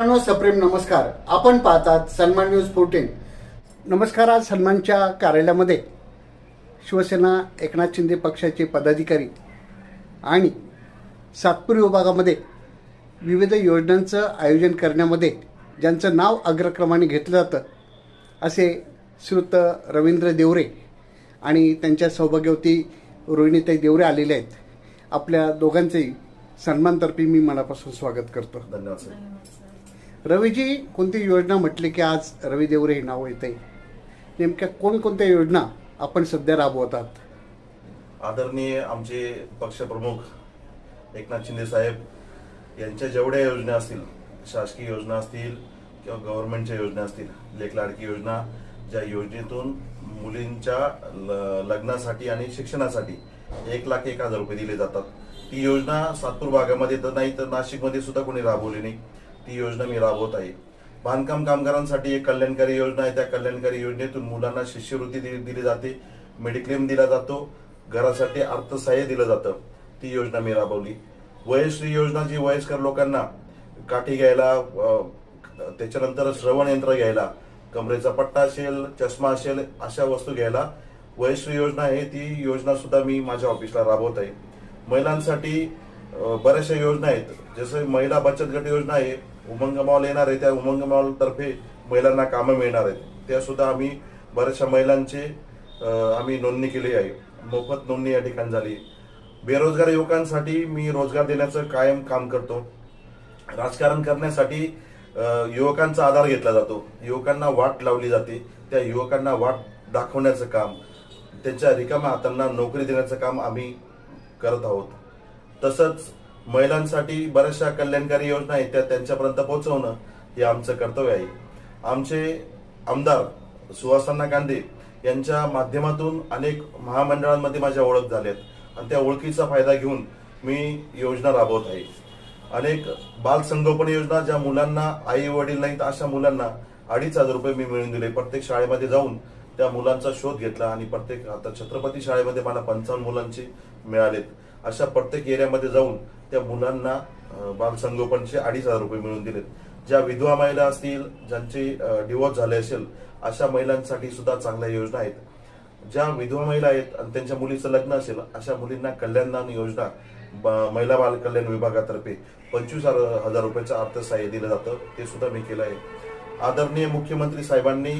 मित्रांनो सप्रेम नमस्कार. आपण पाहतात सन्मान न्यूज फोर्टीन नमस्कार आज सन्मानच्या कार्यालयामध्ये शिवसेना एकनाथ शिंदे पक्षाचे पदाधिकारी आणि सातपूर विभागामध्ये विविध योजनांचं आयोजन करण्यामध्ये ज्यांचं नाव अग्रक्रमाने घेतलं जातं असे श्रुत रवींद्र देवरे आणि त्यांच्या सौभाग्यवती रोहिणीताई देवरे आलेले आहेत. आपल्या दोघांचेही सन्मानतर्फे मी मनापासून स्वागत करतो. धन्यवाद सर. रवीजी कोणती योजना म्हटली की आज रवी देवरे हे नाव येते नेमक्या कोणकोणत्या योजना आपण सध्या राबवतात? आदरणीय आमचे पक्षप्रमुख एकनाथ शिंदे साहेब यांच्या जेवढ्या योजना असतील शासकीय योजना असतील किंवा गव्हर्नमेंटच्या योजना असतील लेख लाडकी योजना ज्या योजनेतून मुलींच्या ल- लग्नासाठी आणि शिक्षणासाठी एक लाख एक हजार रुपये दिले जातात. ती योजना सातपूर भागामध्ये तर नाही तर नाशिकमध्ये सुद्धा कोणी राबवली नाही. ती योजना मी राबवत आहे. बांधकाम कामगारांसाठी एक कल्याणकारी योजना आहे. त्या कल्याणकारी योजनेतून मुलांना शिष्यवृत्ती दिली दिली जाते मेडिक्लेम दिला जातो घरासाठी अर्थसहाय्य दिलं जातं. ती योजना मी राबवली. वयश्री योजना जी वयस्कर लोकांना काठी घ्यायला त्याच्यानंतर श्रवण यंत्र घ्यायला कमरेचा पट्टा असेल चष्मा असेल अशा वस्तू घ्यायला वयश्री योजना आहे. ती योजना सुद्धा मी माझ्या ऑफिसला राबवत आहे. महिलांसाठी बऱ्याचशा योजना आहेत. जसं महिला बचत गट योजना आहे उमंग मॉल येणार आहे त्या उमंग मॉलतर्फे महिलांना कामं मिळणार आहेत. त्यासुद्धा आम्ही बऱ्याचशा महिलांचे आम्ही नोंदणी केली आहे. मोफत नोंदणी या ठिकाणी झाली बेरोजगार युवकांसाठी मी रोजगार देण्याचं कायम काम करतो. राजकारण करण्यासाठी युवकांचा आधार घेतला जातो. युवकांना वाट लावली जाते. त्या युवकांना वाट दाखवण्याचं काम त्यांच्या रिकाम्या हातांना नोकरी देण्याचं काम आम्ही करत आहोत. तसंच महिलांसाठी बऱ्याचशा कल्याणकारी योजना आहेत त्या त्यांच्यापर्यंत पोहोचवणं हे आमचं कर्तव्य आहे. आमचे आमदार सुहासना गांधी यांच्या माध्यमातून अनेक महामंडळांमध्ये माझ्या ओळख झाल्यात आणि त्या ओळखीचा फायदा घेऊन मी योजना राबवत आहे. अनेक बालसंगोपन योजना ज्या मुलांना आई वडील नाहीत अशा मुलांना अडीच हजार रुपये मी मिळून दिले. प्रत्येक शाळेमध्ये जाऊन त्या मुलांचा शोध घेतला आणि प्रत्येक आता छत्रपती शाळेमध्ये मला पंचावन्न मुलांचे मिळालेत. अशा प्रत्येक एरियामध्ये जाऊन त्या मुलांना बालसंगोपनचे बाल संगोपनचे अडीच हजार रुपये मिळवून दिलेत. ज्या विधवा महिला असतील ज्यांचे डिवोर्स झाले असेल अशा महिलांसाठी सुद्धा चांगल्या योजना आहेत. ज्या विधवा महिला आहेत आणि त्यांच्या मुलीचं लग्न असेल अशा मुलींना कल्याणदान योजना ब- महिला बाल कल्याण विभागातर्फे पंचवीस हजार हजार रुपयाचं अर्थसहाय्य दिलं जातं ते सुद्धा मी केलं आहे. आदरणीय मुख्यमंत्री साहेबांनी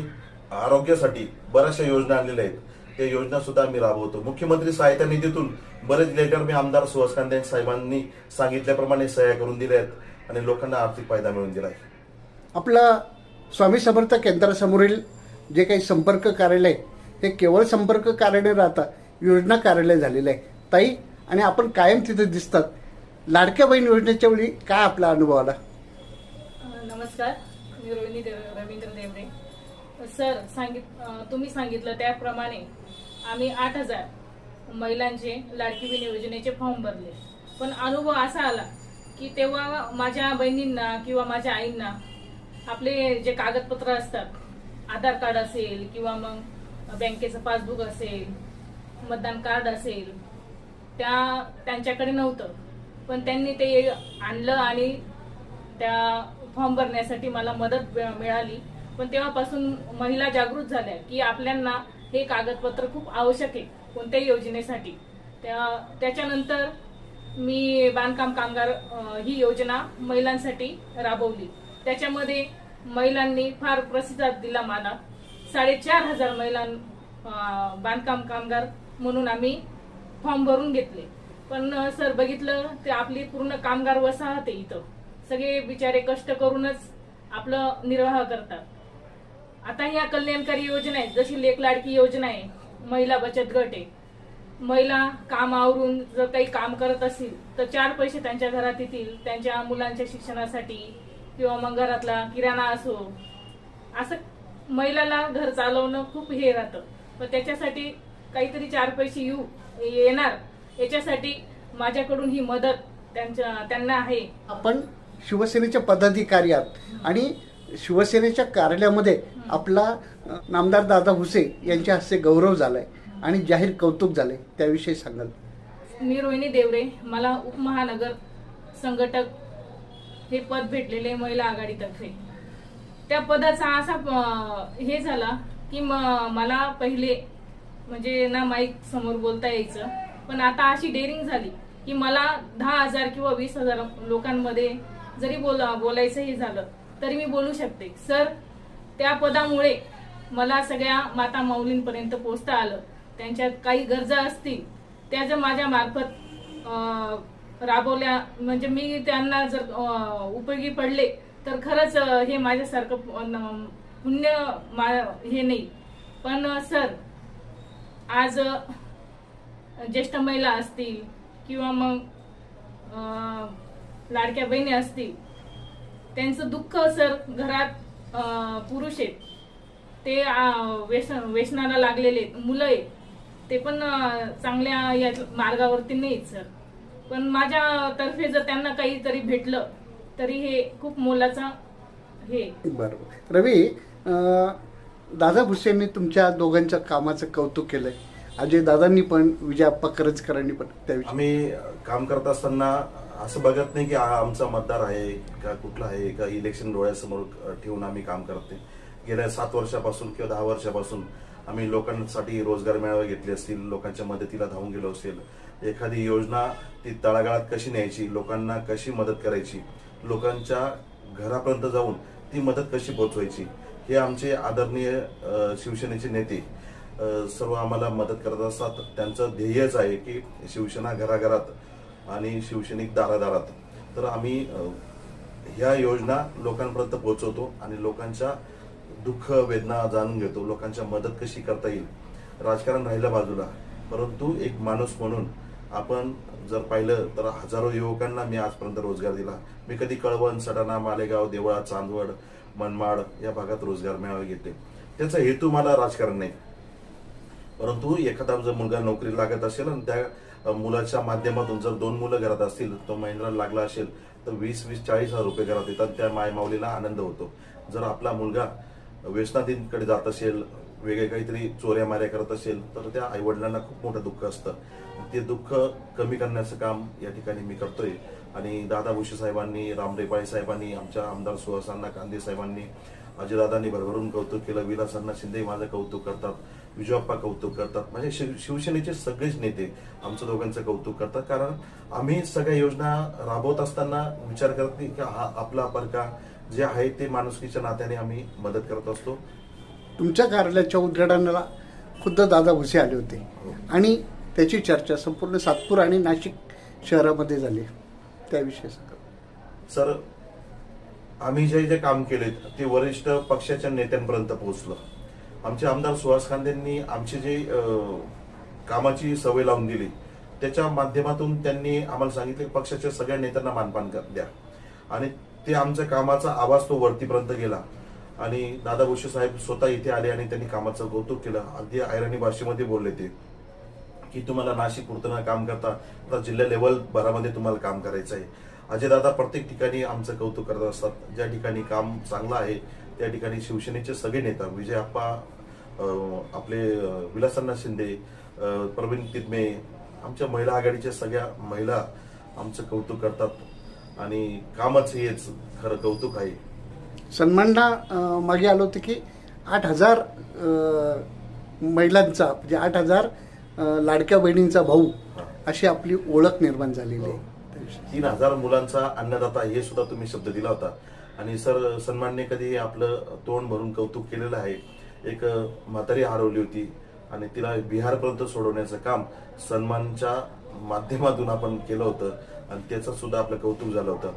आरोग्यासाठी बऱ्याचशा योजना आणलेल्या आहेत. त्या योजना सुद्धा मी राबवतो. मुख्यमंत्री सहायता निधीतून बरेच लेटर मी आमदार सुहास कांदे साहेबांनी सांगितल्याप्रमाणे सह्या करून दिल्या आहेत आणि लोकांना आर्थिक फायदा मिळवून दिला आहे. आपलं स्वामी समर्थ केंद्रासमोरील जे काही संपर्क कार्यालय आहे, हे केवळ संपर्क कार्यालय राहता योजना कार्यालय झालेलं आहे. ताई आणि आपण कायम तिथे दिसतात. लाडक्या बहीण योजनेच्या वेळी काय आपला अनुभव आला? नमस्कार. मी रोहिणी रवींद्र देवरे. सर सांगित अं, तुम्ही सांगितलं त्याप्रमाणे आम्ही आठ हजार महिलांचे लाडकी बहीण योजनेचे फॉर्म भरले. पण अनुभव असा आला की तेव्हा माझ्या बहिणींना किंवा माझ्या आईंना आपले जे कागदपत्र असतात आधार कार्ड असेल किंवा मग बँकेचं पासबुक असेल मतदान कार्ड असेल त्या त्यांच्याकडे नव्हतं. पण त्यांनी ते आणलं आणि त्या फॉर्म भरण्यासाठी मला मदत मिळाली. पण तेव्हापासून महिला जागृत झाल्या की आपल्यांना हे कागदपत्र खूप आवश्यक आहे कोणत्याही योजनेसाठी. त्या त्याच्यानंतर मी बांधकाम कामगार ही योजना महिलांसाठी राबवली. त्याच्यामध्ये महिलांनी फार प्रतिसाद दिला मला साडेचार हजार महिलां बांधकाम कामगार म्हणून आम्ही फॉर्म भरून घेतले. पण सर बघितलं ते आपली पूर्ण कामगार वसाहत आहे इथं. सगळे बिचारे कष्ट करूनच आपलं निर्वाह करतात. आता ह्या कल्याणकारी योजना आहेत. जशी लेख लाडकी योजना आहे महिला बचत गट आहे. महिला काम आवरून जर काही काम करत असतील तर चार पैसे त्यांच्या घरात येतील त्यांच्या मुलांच्या शिक्षणासाठी किंवा मग घरातला किराणा असो. असं महिलाला घर चालवणं खूप हे राहतं. पण त्याच्यासाठी काहीतरी चार पैसे येऊ येणार. याच्यासाठी माझ्याकडून ही मदत त्यांच्या त्यांना आहे. आपण शिवसेनेच्या पदाधिकारी आहात. आणि शिवसेनेच्या कार्यालयामध्ये आपला नामदार दादा भुसे यांच्या हस्ते गौरव झालाय आणि जाहीर कौतुक झालंय. त्याविषयी सांगाल. मी रोहिणी देवरे मला उपमहानगर संघटक हे पद भेटलेले महिला आघाडीतर्फे. त्या पदाचा असा हे झाला की म- मला पहिले म्हणजे ना माईक समोर बोलता यायचं. पण आता अशी डेअरिंग झाली की मला दहा हजार किंवा वीस हजार लोकांमध्ये जरी बोल बोलायचं हे झालं तरी मी बोलू शकते. सर त्या पदामुळे मला सगळ्या माता माऊलींपर्यंत पोचता आलं. त्यांच्या काही गरजा असतील त्या जर माझ्या मार्फत राबवल्या म्हणजे मी त्यांना जर उपयोगी पडले तर खरंच हे माझ्यासारखं पुण्य मा- हे नाही. पण सर आज ज्येष्ठ महिला असतील किंवा मग लाडक्या बहिणी असतील त्यांचं दुःख सर घरात पुरुष आहेत. ते व्यसन व्यसनाला लागलेले आहेत, मुलं आहेत. ते पण चांगल्या या मार्गावरती नाहीत सर. पण माझ्या तर्फे जर त्यांना काहीतरी भेटलं तरी हे खूप मोलाचा हे बरोबर. रवी दादा भुसेंनी तुमच्या दोघांच्या कामाचं कौतुक केलंय. अजय दादांनी पण विजयाप्पा करंजकरांनी पण त्याविषयी. आम्ही काम करत असताना असं बघत नाही की आमचा मतदार आहे का कुठला आहे का इलेक्शन डोळ्यासमोर ठेवून आम्ही काम करते गेल्या सात वर्षापासून किंवा दहा वर्षापासून आम्ही लोकांसाठी रोजगार मेळावे घेतले असतील लोकांच्या मदतीला धावून गेलो असेल एखादी योजना ती तळागाळात कशी न्यायची लोकांना कशी मदत करायची लोकांच्या घरापर्यंत जाऊन ती मदत कशी पोहोचवायची हे आमचे आदरणीय शिवसेनेचे नेते सर्व आम्हाला मदत करत असतात. त्यांचं ध्येयच आहे की शिवसेना घराघरात आणि शिवसैनिक दारादारात. तर आम्ही ह्या योजना लोकांपर्यंत पोहोचवतो आणि लोकांच्या दुःख वेदना जाणून घेतो. लोकांच्या मदत कशी करता येईल? राजकारण राहिलं बाजूला. परंतु एक माणूस म्हणून आपण जर पाहिलं तर हजारो युवकांना मी आजपर्यंत रोजगार दिला. मी कधी कळवण सटाणा मालेगाव देवळा चांदवड मनमाड या भागात रोजगार मेळावे घेतले. त्याचा हेतू मला राजकारण नाही. परंतु एखादा जर मुलगा नोकरी लागत असेल आणि त्या मुलाच्या माध्यमातून जर दोन मुलं घरात असतील तो महिंद्रा लागला असेल तर वीस वीस चाळीस हजार रुपये घरात येतात. त्या मायमावलीला आनंद होतो. जर आपला मुलगा व्यसनाधीनकडे जात असेल वेगळे काहीतरी चोऱ्या माऱ्या करत असेल तर त्या आईवडिलांना खूप मोठं दुःख असतं. ते दुःख कमी करण्याचं काम या ठिकाणी मी करतोय. आणि दादा भुसे साहेबांनी रामरेपाळे साहेबांनी आमच्या आमदार सुहासांना कांदे साहेबांनी अजयदादांनी भरभरून कौतुक केलं विलासांना शिंदे माझं कौतुक करतात विजयप्पा कौतुक करतात. म्हणजे शिव शिवसेनेचे सगळेच नेते आमचं दोघांचं कौतुक करतात. कारण आम्ही सगळ्या योजना राबवत असताना विचार करत नाही की हा आपला परका जे आहे ते माणुसकीच्या नात्याने आम्ही मदत करत असतो. तुमच्या कार्यालयाच्या उद्घाटनाला खुद्द दादा भुसे आले होते. हो. आणि त्याची चर्चा संपूर्ण सातपूर आणि नाशिक शहरामध्ये झाली. त्याविषयी सांगा. सर आम्ही जे जे काम केले ते वरिष्ठ पक्षाच्या नेत्यांपर्यंत पोहोचलं. आमचे आमदार सुहास खांदेंनी आमची जे कामाची सवय लावून दिली त्याच्या माध्यमातून त्यांनी आम्हाला सांगितले की पक्षाच्या सगळ्या नेत्यांना मानपान कर- द्या. आणि ते आमच्या कामाचा आवाज तो वरतीपर्यंत गेला. आणि दादा भुसे साहेब स्वतः इथे आले आणि त्यांनी कामाचं कौतुक केलं. अगदी आयराणी भाषेमध्ये बोलले ते. की तुम्हाला नाशिक पुरतं काम करता आता जिल्हा लेवल भरामध्ये तुम्हाला काम करायचं आहे अजयदादा प्रत्येक ठिकाणी आमचं कौतुक करत असतात. ज्या ठिकाणी काम चांगलं आहे त्या ठिकाणी शिवसेनेचे सगळे नेता विजय आप्पा आपले विलासन्ना शिंदे प्रवीण तिदमे आमच्या महिला आघाडीच्या सगळ्या महिला आमचं कौतुक करतात. आणि कामच हेच खरं कौतुक आहे. सन्मानला मागे आलो होते की आठ हजार महिलांचा म्हणजे आठ हजार लाडक्या बहिणींचा भाऊ अशी आपली ओळख निर्माण झालेली आहे. हो. तीन हजार मुलांचा अन्नदाता हे सुद्धा तुम्ही शब्द दिला होता. आणि सर सन्मानने कधी आपलं तोंड भरून कौतुक केलेलं आहे? एक म्हातारी हरवली होती आणि तिला बिहारपर्यंत सोडवण्याचं काम सन्मानच्या माध्यमातून आपण केलं होतं आणि त्याचं सुद्धा आपलं कौतुक झालं होतं.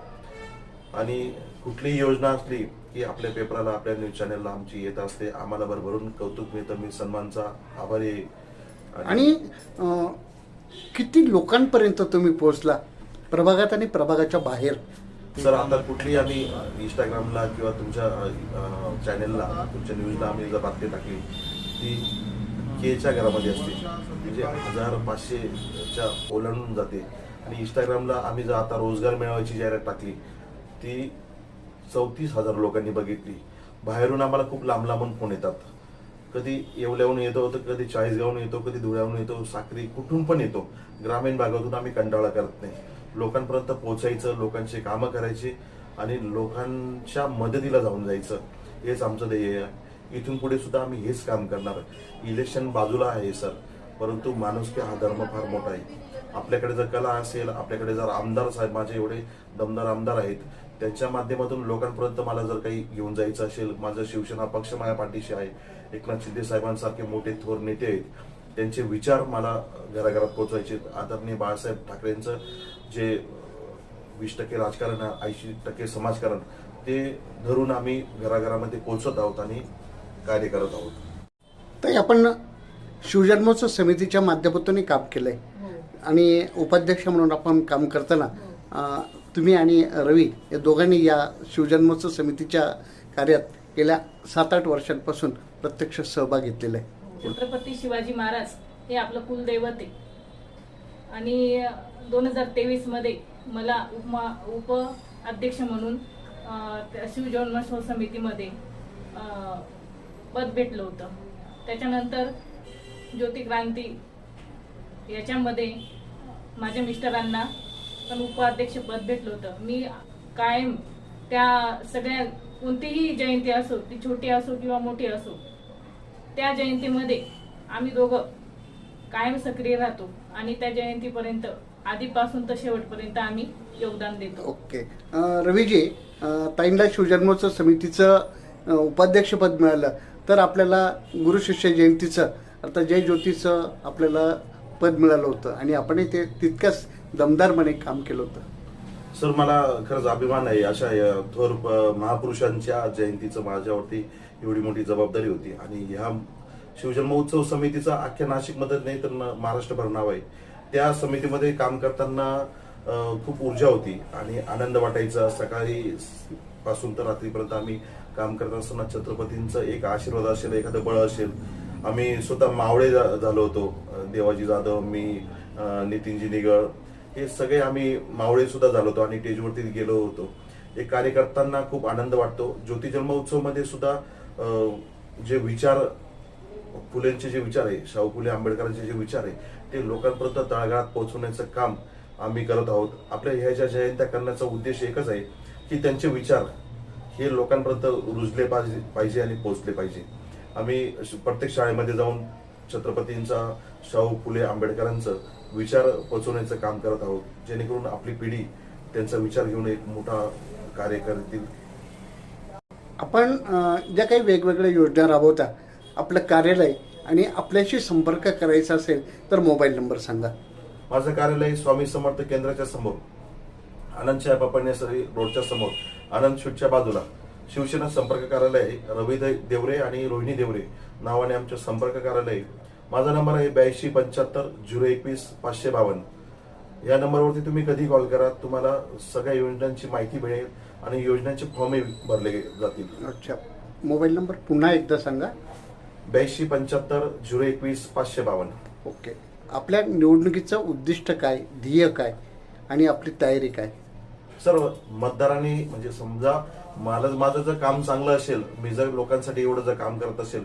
आणि कुठलीही योजना असली की आपल्या पेपराला आपल्या न्यूज चॅनलला आमची येत असते आम्हाला भरभरून कौतुक मिळतं. मी सन्मानचा आभारी आहे. आणि किती लोकांपर्यंत तुम्ही पोहोचला? प्रभागात आणि प्रभागाच्या बाहेर. सर आता कुठली आम्ही इंस्टाग्रामला किंवा तुमच्या चॅनेलला तुमच्या न्यूजला आम्ही जर बातमी टाकली ती केच्या घरामध्ये असते. म्हणजे हजार पाचशेच्या ओलांडून जाते. आणि इंस्टाग्रामला आम्ही जर आता रोजगार मिळवायची जाहिरात टाकली ती चौतीस हजार लोकांनी बघितली. बाहेरून आम्हाला खूप लांब लांबून फोन येतात. कधी येवल्याहून येतो तर कधी चाळीसगावहून येतो कधी धुळ्याहून येतो साक्री कुठून पण येतो. ग्रामीण भागातून आम्ही कंटाळा करत नाही. लोकांपर्यंत पोहोचायचं लोकांची कामं करायची आणि लोकांच्या मदतीला जाऊन जायचं हेच आमचं ध्येय आहे. इथून पुढे सुद्धा आम्ही हेच काम करणार इलेक्शन बाजूला आहे सर. परंतु माणुसकी हा धर्म फार मोठा आहे. आपल्याकडे जर कला असेल आपल्याकडे जर आमदार साहेब माझे एवढे दमदार आमदार आहेत त्यांच्या माध्यमातून लोकांपर्यंत मला जर काही घेऊन जायचं असेल माझा शिवसेना पक्ष माझ्या पाठीशी आहे एकनाथ शिंदे साहेबांसारखे मोठे थोर नेते आहेत. त्यांचे विचार मला घराघरात पोहोचवायचे आदरणीय बाळासाहेब ठाकरेंचं जे वीस टक्के राजकारण ऐंशी टक्के समाजकारण ते धरून आम्ही घराघरामध्ये पोहोचत आहोत आणि कार्य करत आहोत. तर आपण शिवजन्मोत्सव समितीच्या माध्यमातूनही काम केलंय. आणि उपाध्यक्ष म्हणून आपण काम करताना अं, तुम्ही आणि रवी या दोघांनी या शिवजन्मोत्सव समितीच्या कार्यात गेल्या सात आठ वर्षांपासून प्रत्यक्ष सहभाग घेतलेला आहे. छत्रपती शिवाजी महाराज हे आपलं कुलदैवत आहे. आणि दोन हजार तेवीसमध्ये मला उपमा उप अध्यक्ष म्हणून अं, शिवजन्मोत्सव समितीमध्ये पद भेटलं होतं. त्याच्यानंतर ज्योती क्रांती याच्यामध्ये माझ्या मिस्टरांना पण उपाध्यक्ष पद भेटलं होतं. मी कायम त्या सगळ्या कोणतीही जयंती असो ती छोटी असो किंवा मोठी असो त्या जयंतीमध्ये आम्ही दोघं कायम सक्रिय राहतो आणि त्या जयंतीपर्यंत आधीपासून तर शेवटपर्यंत आम्ही योगदान देतो. ओके. रवीजी ताईंला शिवजन्मोत्सव समितीचं उपाध्यक्षपद मिळालं. तर आपल्याला गुरुशिष्य जयंतीचं अर्थात जय ज्योतीचं आपल्याला पद मिळालं होतं आणि आपणही ते तितक्याच दमदारपणे काम केलं होतं. सर मला खरंच अभिमान आहे. अशा या थोर प- महापुरुषांच्या जयंतीचं माझ्यावरती एवढी मोठी जबाबदारी होती. आणि ह्या शिवजन्मोत्सव समितीचा अख्ख्या नाशिकमध्ये नाही तर न- महाराष्ट्रभर नाव आहे. त्या समितीमध्ये काम करताना खूप ऊर्जा होती आणि आनंद वाटायचा. सकाळी पासून तर रात्रीपर्यंत आम्ही काम करत असताना छत्रपतींचं एक आशीर्वाद असेल एखादं बळ असेल. आम्ही स्वतः मावळे झालो होतो. देवाजी जाधव मी नितीनजी निगळ हे सगळे आम्ही मावळे सुद्धा झालो होतो आणि स्टेजवरती गेलो होतो. हे कार्यकर्त्यांना खूप आनंद वाटतो. ज्योती जन्म सुद्धा जे विचार फुलेंचे जे विचार आहे शाहू फुले आंबेडकरांचे जे विचार आहे ते लोकांपर्यंत तळागाळात पोहोचवण्याचं काम आम्ही करत आहोत. आपल्या ह्या ज्या जयंत्या करण्याचा उद्देश एकच आहे की त्यांचे विचार हे लोकांपर्यंत रुजले पाहिजे पाहिजे आणि पोहोचले पाहिजे. आम्ही प्रत्येक शाळेमध्ये जाऊन छत्रपतींचा शाहू फुले आंबेडकरांचं विचार पोचवण्याचं काम करत आहोत जेणेकरून आपली पिढी त्यांचा विचार घेऊन एक मोठा कार्य करतील आपण ज्या काही वेगवेगळ्या योजना राबवता आपलं कार्यालय आणि आपल्याशी संपर्क करायचा असेल तर मोबाईल नंबर सांगा माझं कार्यालय स्वामी समर्थ केंद्राच्या समोर आनंद चाय पापण्यासरी रोडच्या समोर आनंद शूटच्या बाजूला शिवसेना संपर्क कार्यालय. रवी देवरे आणि रोहिणी देवरे नावाने आमचे संपर्क कार्यालय. माझा नंबर आहे ब्याऐंशी पंच्याहत्तर झिरो एकवीस पाचशे बावन्न. या नंबरवरती तुम्ही कधी कॉल करा तुम्हाला सगळ्या योजनांची माहिती मिळेल आणि योजनांचे फॉर्मही भरले जातील. अच्छा. मोबाईल नंबर पुन्हा एकदा सांगा. ब्याऐंशी पंच्याहत्तर झिरो एकवीस पाचशे बावन्न. ओके. आपल्या निवडणुकीचं उद्दिष्ट काय ध्येय काय आणि आपली तयारी काय? सर्व मतदारांनी म्हणजे समजा मला माझं जर काम चांगलं असेल मी जर लोकांसाठी एवढं जर काम करत असेल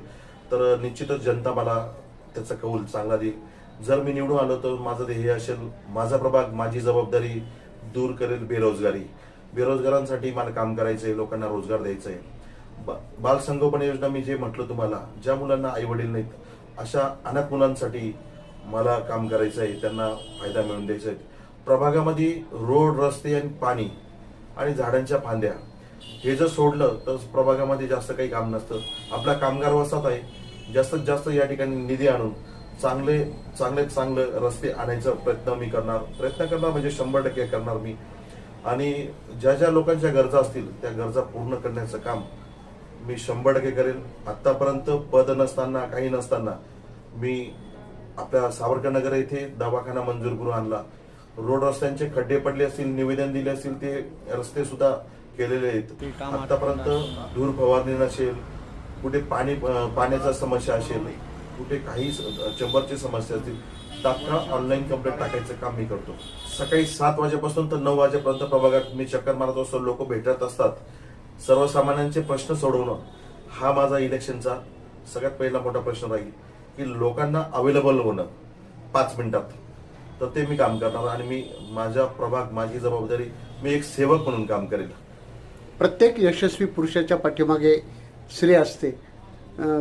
तर निश्चितच जनता मला त्याचा कौल चांगला देईल जर मी निवडून आलो तर माझं ध्येय असेल माझा प्रभाग माझी जबाबदारी दूर करेल बेरोजगारी. बेरोजगारांसाठी मला काम करायचंय लोकांना रोजगार द्यायचा आहे बाल योजना मी जे म्हटलं तुम्हाला ज्या मुलांना आई वडील नाहीत अशा अनाथ मुलांसाठी मला काम करायचं आहे त्यांना फायदा मिळवून द्यायचा आहे प्रभागामध्ये रोड रस्ते आणि पाणी आणि झाडांच्या फांद्या हे जर सोडलं तर प्रभागामध्ये जास्त काही काम नसतं. आपला कामगार वसात आहे. जास्तीत जास्त या ठिकाणी निधी आणून चांगले चांगले चांगले रस्ते आणायचा प्रयत्न मी करणार. प्रयत्न करणार म्हणजे शंभर टक्के करणार मी. आणि ज्या ज्या लोकांच्या गरजा असतील त्या गरजा पूर्ण करण्याचं काम मी शंभर टक्के करेल आतापर्यंत पद नसताना काही नसताना मी आपल्या सावरकरनगर येथे दवाखाना मंजूर करून आणला. रोड रस्त्यांचे खड्डे पडले असतील निवेदन दिले असतील ते रस्ते सुद्धा केलेले आहेत. आतापर्यंत धूर फवारणी नसेल कुठे पाणी पाण्याचा समस्या असेल कुठे काही चंबरची समस्या असतील तात्काळ ऑनलाईन कंप्लेंट टाकायचं काम मी करतो. सकाळी सात वाजेपासून तर नऊ वाजेपर्यंत प्रभागात मी चक्कर मारत असतो लोक भेटत असतात. सर्वसामान्यांचे प्रश्न सोडवणं हा माझा इलेक्शनचा सगळ्यात पहिला मोठा प्रश्न राहील. की लोकांना अवेलेबल होणं पाच मिनिटात. तर ते मी काम करणार आणि मी माझ्या प्रभाग माझी जबाबदारी मी एक सेवक म्हणून काम करेल. प्रत्येक यशस्वी पुरुषाच्या पाठीमागे स्त्री असते.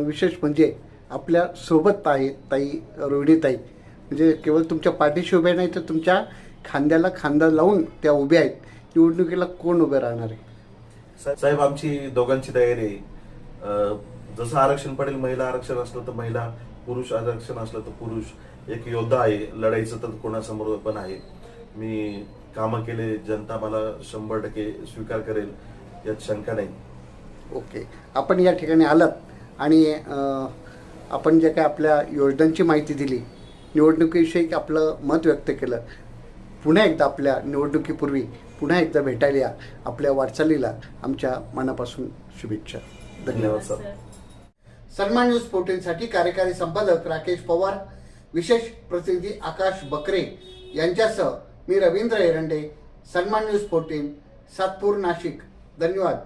विशेष म्हणजे आपल्यासोबत ताई ताई रोहिणीताई म्हणजे केवळ तुमच्या पाठीशी उभ्या नाही तर तुमच्या खांद्याला खांदा लावून त्या उभ्या आहेत. निवडणुकीला कोण उभे राहणार आहे? साहेब साहेब, आमची दोघांची तयारी आहे. जसं आरक्षण पडेल महिला आरक्षण असलं तर महिला पुरुष आरक्षण असलं तर पुरुष. एक योद्धा आहे लढाईचं तर कोणासमोर पण आहे. मी कामं केले जनता मला शंभर टक्के स्वीकार करेल यात शंका नाही. ओके. आपण या ठिकाणी आलात आणि आपण जे काय आपल्या योजनांची माहिती दिली निवडणुकीविषयी आपलं मत व्यक्त केलं पुन्हा एकदा आपल्या निवडणुकीपूर्वी पुन्हा एकदा भेटायला या आपल्या वाटचालीला आमच्या मनापासून शुभेच्छा. धन्यवाद सर. सन्मान न्यूज फोर्टीनसाठी कार्यकारी संपादक राकेश पवार विशेष प्रतिनिधी आकाश बकरे यांच्यासह मी रवींद्र एरंडे सन्मान न्यूज फोर्टीन सातपूर नाशिक. धन्यवाद.